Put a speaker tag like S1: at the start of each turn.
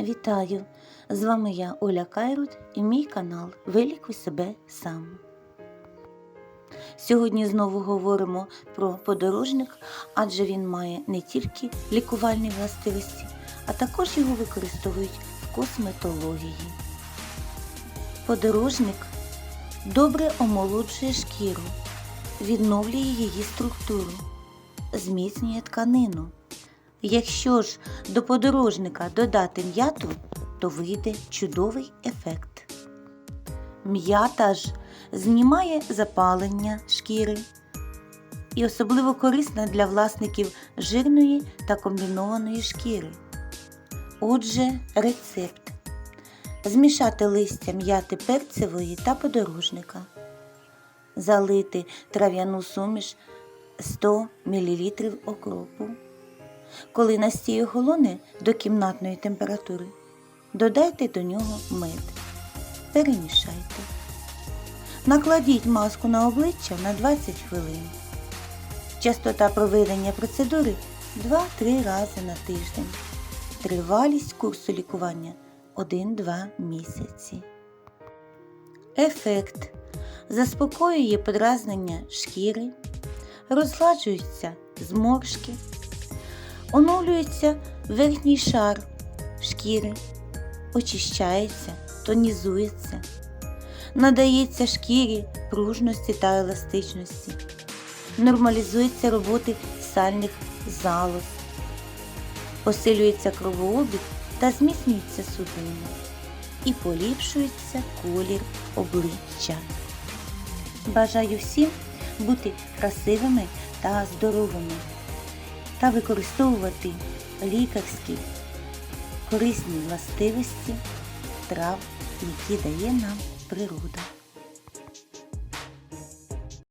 S1: Вітаю! З вами я Оля Кайрут і мій канал Вилікуй себе сам. Сьогодні знову говоримо про подорожник, адже він має не тільки лікувальні властивості, а також його використовують в косметології. Подорожник добре омолоджує шкіру, відновлює її структуру, зміцнює тканину. Якщо ж до подорожника додати м'яту, то вийде чудовий ефект. М'ята ж знімає запалення шкіри і особливо корисна для власників жирної та комбінованої шкіри. Отже, рецепт. Змішати листя м'яти перцевої та подорожника. Залити трав'яну суміш 100 мл окропу. Коли настій охолоне до кімнатної температури, додайте до нього мед. Перемішайте. Накладіть маску на обличчя на 20 хвилин. Частота проведення процедури 2-3 рази на тиждень. Тривалість курсу лікування 1-2 місяці. Ефект заспокоює подразнення шкіри, розгладжуються зморшки, оновлюється верхній шар шкіри, очищається, тонізується, надається шкірі пружності та еластичності, нормалізується роботи сальних залоз, посилюється кровообіг та зміцнюється судини і поліпшується колір обличчя. Бажаю всім бути красивими та здоровими та використовувати лікарські корисні властивості трав, які дає нам природа.